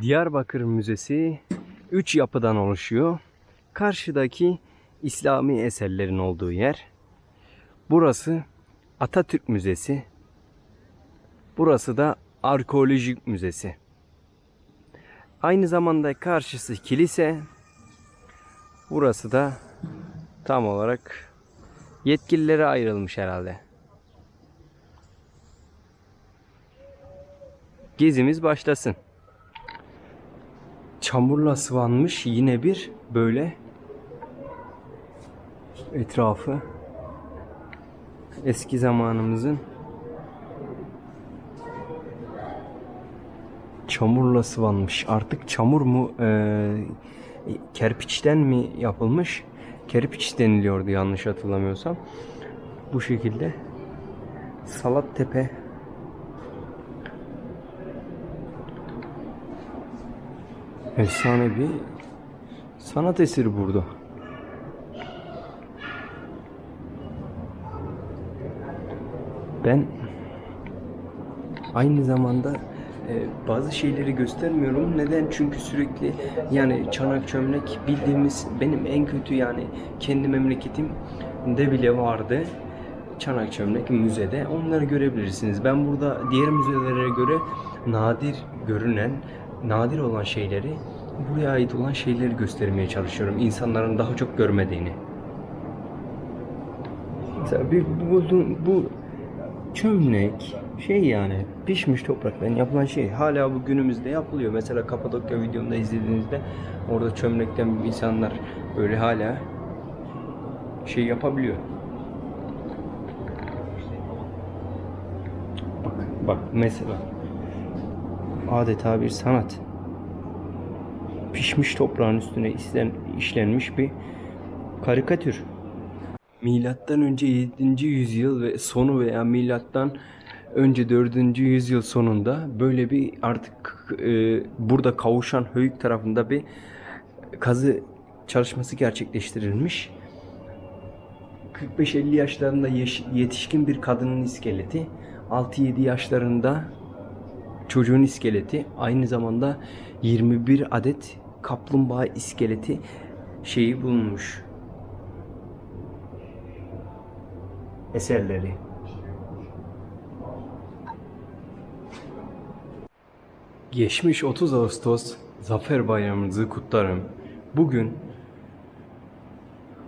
Diyarbakır Müzesi 3 yapıdan oluşuyor. Karşıdaki İslami eserlerin olduğu yer. Burası Atatürk Müzesi. Burası da Arkeolojik Müzesi. Aynı zamanda karşısı kilise. Burası da tam olarak yetkililere ayrılmış herhalde. Gezimiz başlasın. Çamurla sıvanmış yine bir böyle etrafı eski zamanımızın çamurla sıvanmış. Artık çamur mu eee, kerpiçten mi yapılmış? Kerpiç deniliyordu yanlış hatırlamıyorsam. Bu şekilde Salat Tepe Efsane bir sanat eseri burada. Ben aynı zamanda e, bazı şeyleri göstermiyorum. Neden? Çünkü sürekli yani çanak çömlek bildiğimiz benim en kötü yani kendi memleketimde bile vardı. Çanak çömlek müzede onları görebilirsiniz. Ben burada diğer müzelere göre nadir görünen, nadir olan şeyleri buraya ait olan şeyleri göstermeye çalışıyorum. İnsanların daha çok görmediğini. Mesela bir bulduğum bu çömlek şey yani pişmiş topraktan yapılan şey hala bu günümüzde yapılıyor. Mesela Kapadokya videomda izlediğinizde orada çömlekten insanlar böyle hala şey yapabiliyor. Bak, bak mesela adeta bir sanat. Pişmiş toprağın üstüne işlen, işlenmiş bir karikatür. Milattan önce 7. yüzyıl ve sonu veya milattan önce 4. yüzyıl sonunda böyle bir artık e, burada kavuşan Höyük tarafında bir kazı çalışması gerçekleştirilmiş. 45-50 yaşlarında yetişkin bir kadının iskeleti, 6-7 yaşlarında çocuğun iskeleti, aynı zamanda 21 adet kaplumbağa iskeleti şeyi bulunmuş. Eserleri. Geçmiş 30 Ağustos Zafer Bayramınızı kutlarım. Bugün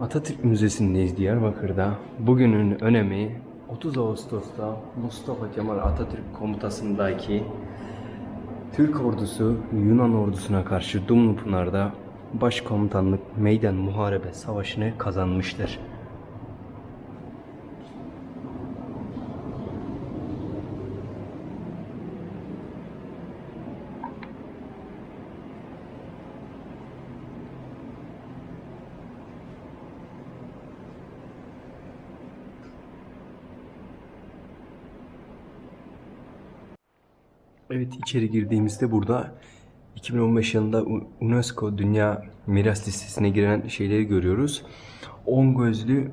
Atatürk Müzesi'ndeyiz Diyarbakır'da. Bugünün önemi 30 Ağustos'ta Mustafa Kemal Atatürk komutasındaki Türk ordusu Yunan ordusuna karşı Dumlupınar'da başkomutanlık meydan muharebe savaşını kazanmıştır. Evet içeri girdiğimizde burada 2015 yılında UNESCO Dünya Miras Listesi'ne giren şeyleri görüyoruz. On gözlü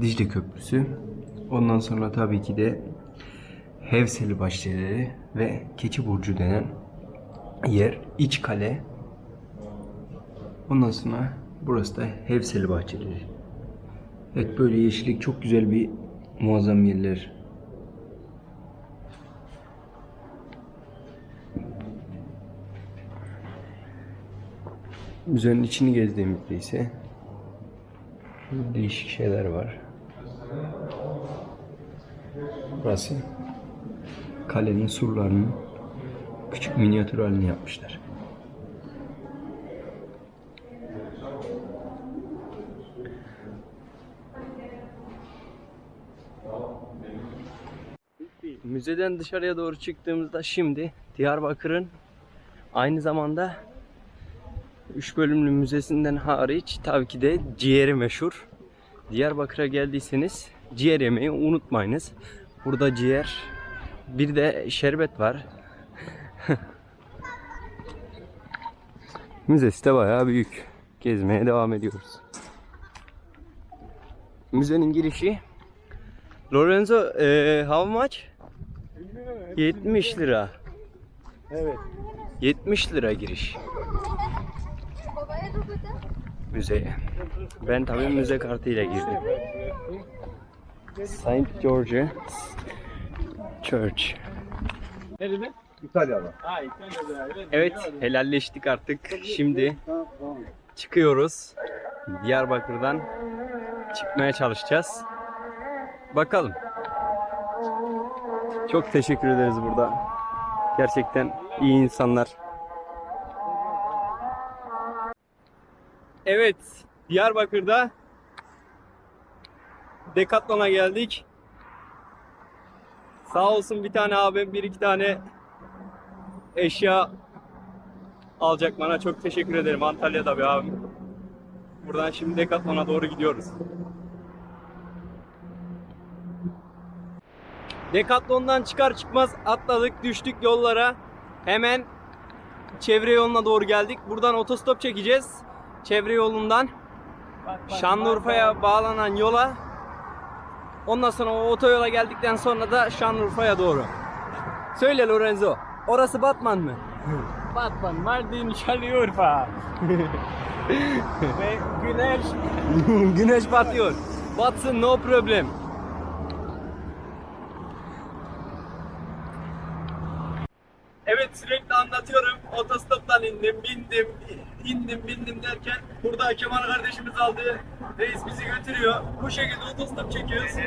Dicle Köprüsü. Ondan sonra tabii ki de Hevseli Bahçeleri ve Keçi Burcu denen yer iç kale. Ondan sonra burası da Hevseli Bahçeleri. Evet böyle yeşillik çok güzel bir muazzam yerler. Müzenin içini gezdiğimizde ise değişik şeyler var. Burası kalenin surlarının küçük minyatür halini yapmışlar. Müzeden dışarıya doğru çıktığımızda şimdi Diyarbakır'ın aynı zamanda Üç bölümlü müzesinden hariç tabii ki de ciğeri meşhur. Diyarbakır'a geldiyseniz ciğer yemeyi unutmayınız. Burada ciğer bir de şerbet var. Müzesi de bayağı büyük. Gezmeye devam ediyoruz. Müzenin girişi Lorenzo, eh, how much? 70 lira. Evet. 70 lira giriş müzeye. Ben tabii müze kartıyla girdim. Saint George Church. Nerede? İtalya'da. Ha İtalya'da. Evet. Evet, helalleştik artık. Şimdi çıkıyoruz. Diyarbakır'dan çıkmaya çalışacağız. Bakalım. Çok teşekkür ederiz burada. Gerçekten iyi insanlar. Evet, Diyarbakır'da Decathlon'a geldik. Sağ olsun bir tane abim bir iki tane eşya alacak bana. Çok teşekkür ederim. Antalya'da bir abim. Buradan şimdi Decathlon'a doğru gidiyoruz. Decathlon'dan çıkar çıkmaz atladık, düştük yollara. Hemen çevre yoluna doğru geldik. Buradan otostop çekeceğiz. Çevre yolundan Şanlıurfa'ya bağlanan yola. Ondan sonra o otoyola geldikten sonra da Şanlıurfa'ya doğru. Söyle Lorenzo. Orası Batman mı? Batman, Mardin, Şanlıurfa. Ve güneş. Güneş batıyor. Batsın no problem. Evet sürekli anlatıyorum. Otostoptan indim, bindim, indim, bindim derken burada Kemal kardeşimiz aldı. Reis bizi götürüyor. Bu şekilde otostop çekiyoruz.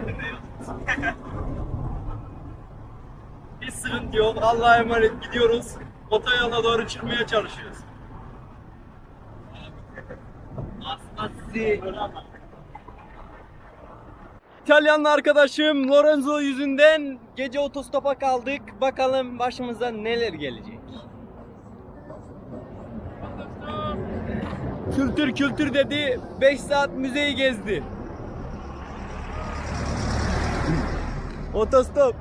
Hiç sıkıntı yok. Allah'a emanet gidiyoruz. Otoyola doğru çıkmaya çalışıyoruz. Aslı. İtalyanlı arkadaşım Lorenzo yüzünden gece otostopa kaldık. Bakalım başımıza neler gelecek. Kültür kültür dedi. 5 saat müzeyi gezdi. Otostop.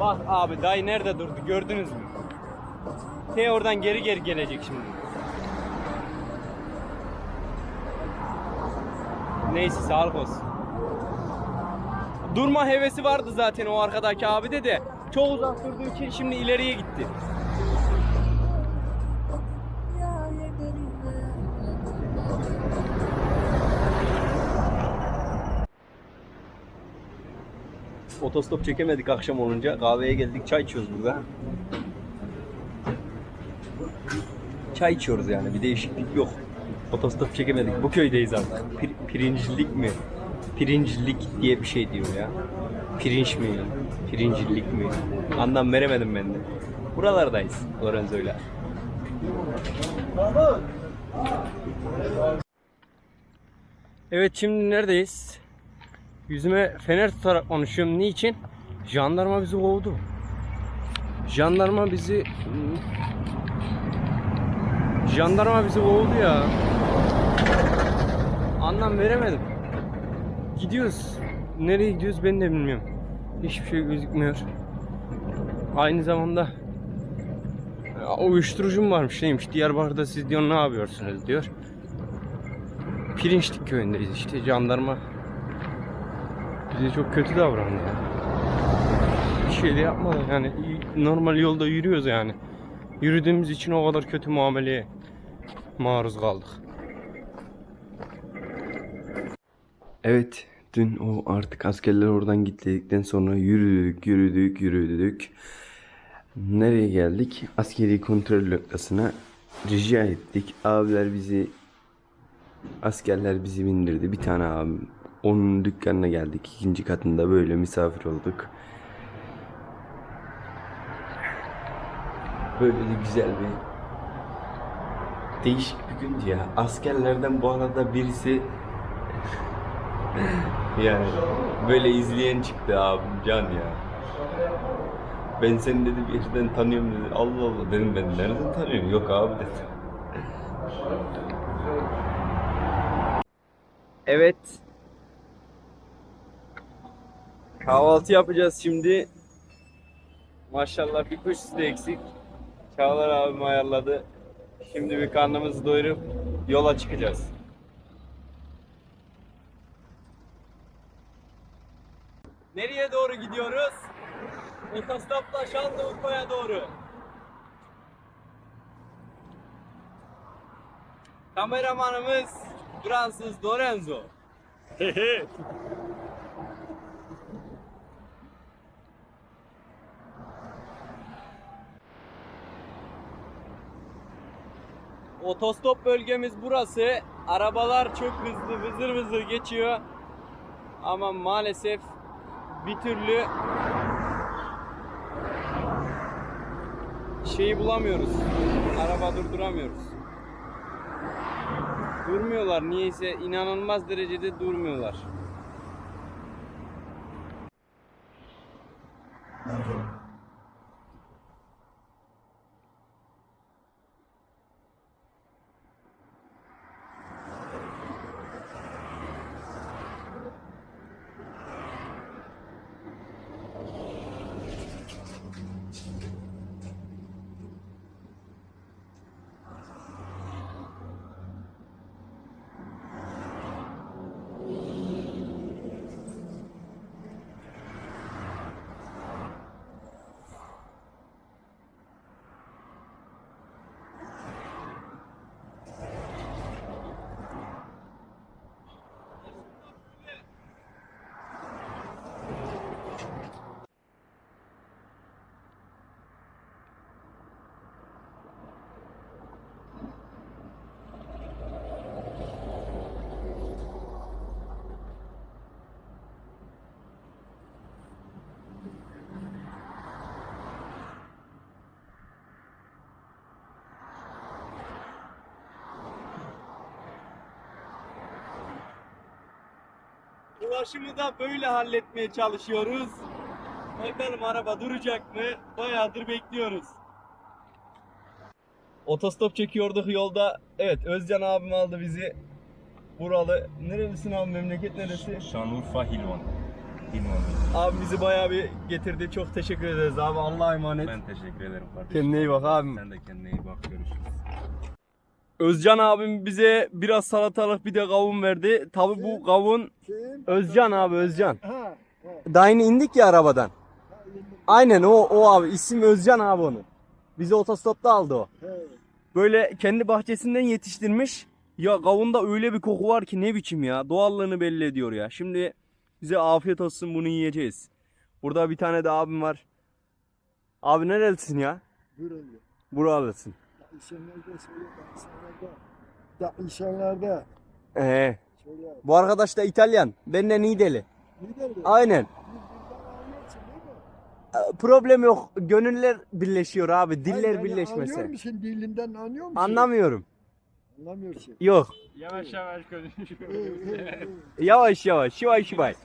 Bak abi dayı nerede durdu gördünüz mü? T oradan geri geri gelecek şimdi. Neyse sağlık olsun. Durma hevesi vardı zaten o arkadaki abi de. Çok uzak durduğu için şimdi ileriye gitti. Otostop çekemedik akşam olunca. Kahveye geldik çay içiyoruz burada. Çay içiyoruz yani bir değişiklik yok. Otostop çekemedik. Bu köydeyiz artık. Pir- pirincilik mi? Pirincilik diye bir şey diyor ya. Pirinç mi? Pirincilik mi? Anlam veremedim ben de. Buralardayız Lorenzo'yla. Evet şimdi neredeyiz? Yüzüme fener tutarak konuşuyorum. Niçin? Jandarma bizi kovdu. Jandarma bizi... Jandarma bizi kovdu ya. Anlam veremedim. Gidiyoruz. Nereye gidiyoruz ben de bilmiyorum. Hiçbir şey gözükmüyor. Aynı zamanda ya, uyuşturucum varmış neymiş. Diyarbakır'da siz diyor ne yapıyorsunuz diyor. Pirinçlik köyündeyiz işte jandarma bize çok kötü davrandı ya. Bir şey de yapmadı yani normal yolda yürüyoruz yani. Yürüdüğümüz için o kadar kötü muameleye maruz kaldık. Evet, dün o artık askerler oradan gittikten sonra yürüdük, yürüdük, yürüdük. Nereye geldik? Askeri kontrol noktasına rica ettik. Abiler bizi askerler bizi bindirdi. Bir tane abim onun dükkanına geldik. ikinci katında böyle misafir olduk. Böyle de güzel bir değişik bir gündü ya. Askerlerden bu arada birisi yani böyle izleyen çıktı abim Can ya. Ben seni dedi bir yerden tanıyorum dedi. Allah Allah dedim ben nereden tanıyorum? Yok abi dedi. Evet. Kahvaltı yapacağız şimdi. Maşallah bir kuş sütü eksik. Çağlar abim ayarladı. Şimdi bir karnımızı doyurup yola çıkacağız. Nereye doğru gidiyoruz? Otostopla Şanlıurfa'ya doğru. Kameramanımız Fransız Lorenzo. Otostop bölgemiz burası. Arabalar çok hızlı vızır vızır geçiyor. Ama maalesef bir türlü şeyi bulamıyoruz. Araba durduramıyoruz. Durmuyorlar niyeyse inanılmaz derecede durmuyorlar. Ulaşımı da böyle halletmeye çalışıyoruz. Bakalım araba duracak mı? Bayağıdır bekliyoruz. Otostop çekiyorduk yolda. Evet Özcan abim aldı bizi. Buralı. Nerelisin abi memleket neresi? Şanlıurfa Hilvan. Hilvan. Abi bizi bayağı bir getirdi. Çok teşekkür ederiz abi. Allah'a emanet. Ben teşekkür ederim kardeşim. Kendine iyi bak abim. Sen de kendine iyi bak. Görüşürüz. Özcan abim bize biraz salatalık bir de kavun verdi. Tabi bu kavun Özcan abi Özcan. Daha yeni indik ya arabadan. Aynen o o abi isim Özcan abi onun. Bizi otostopta aldı o. Böyle kendi bahçesinden yetiştirmiş. Ya kavunda öyle bir koku var ki ne biçim ya. Doğallığını belli ediyor ya. Şimdi bize afiyet olsun bunu yiyeceğiz. Burada bir tane de abim var. Abi nerelisin ya? Buralı. Buralısın. İnsanlarda söyle da insanlarda. Da insanlarda. Ee, Söyle. bu arkadaş da İtalyan. Benden iyi deli. Ne? Aynen. Ee, Problem yok. Gönüller birleşiyor abi. Hayır, Diller yani birleşmesi. Anlıyor musun dilinden anlıyor musun? Anlamıyorum. Anlamıyorsun. Yok. Yavaş yavaş İyi, iyi, iyi. Yavaş yavaş. Yavaş yavaş.